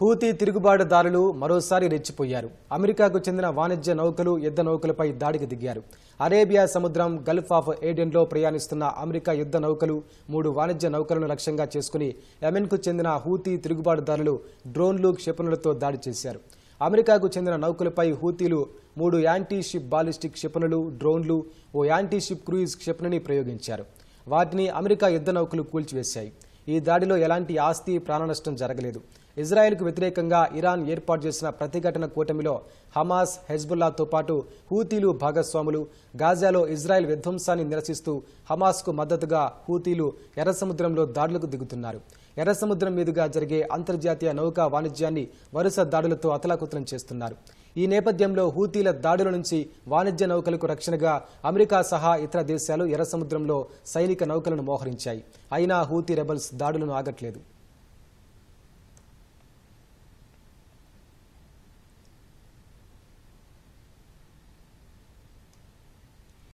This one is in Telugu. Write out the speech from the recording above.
హూతీ తిరుగుబాటుదారులు మరోసారి రెచ్చిపోయారు. అమెరికాకు చెందిన వాణిజ్య నౌకలు యుద్ధ నౌకలపై దాడికి దిగారు. అరేబియా సముద్రం గల్ఫ్ ఆఫ్ ఏడెన్లో ప్రయాణిస్తున్న అమెరికా యుద్ధ నౌకలు మూడు వాణిజ్య నౌకలను లక్ష్యంగా చేసుకుని యమెన్కు చెందిన హూతీ తిరుగుబాటుదారులు డ్రోన్లు క్షిపణులతో దాడి చేశారు. అమెరికాకు చెందిన నౌకలపై హూతీలు మూడు యాంటీ షిప్ బాలిస్టిక్ క్షిపణులు డ్రోన్లు ఓ యాంటీ షిప్ క్రూయిజ్ క్షిపణిని ప్రయోగించారు. వాటిని అమెరికా యుద్ధ నౌకలు కూల్చివేశాయి. ఈ దాడిలో ఎలాంటి ఆస్తి ప్రాణనష్టం జరగలేదు. ఇజ్రాయెల్కు వ్యతిరేకంగా ఇరాన్ ఏర్పాటు చేసిన ప్రతిఘటన కూటమిలో హమాస్ హెజ్బుల్లాతో పాటు హూతీలు భాగస్వాములు గాజాలో ఇజ్రాయెల్ విధ్వంసాన్ని నిరసిస్తూ హమాస్కు మద్దతుగా హూతీలు ఎర్ర సముద్రంలో దాడులకు దిగుతున్నారు. ఎర్ర సముద్రం మీదుగా జరిగే అంతర్జాతీయ నౌకా వాణిజ్యాన్ని వరుస దాడులతో అతలాకుతలం చేస్తున్నారు. ఈ నేపథ్యంలో హూతీల దాడుల నుంచి వాణిజ్య నౌకలకు రక్షణగా అమెరికా సహా ఇతర దేశాలు ఎర్ర సముద్రంలో సైనిక నౌకలను మోహరించాయి. అయినా హూతీ రెబల్స్ దాడులను ఆగట్లేదు.